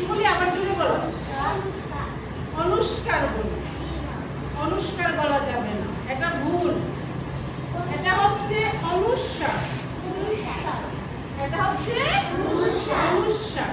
কি বলি? আবার জোরে বলো। অনুষ্কার বলি। অনুষ্কার বলা যাবে না। এটা ভুল। এটা হচ্ছে অনুষ্কার। এটা হচ্ছে অনুষ্কার।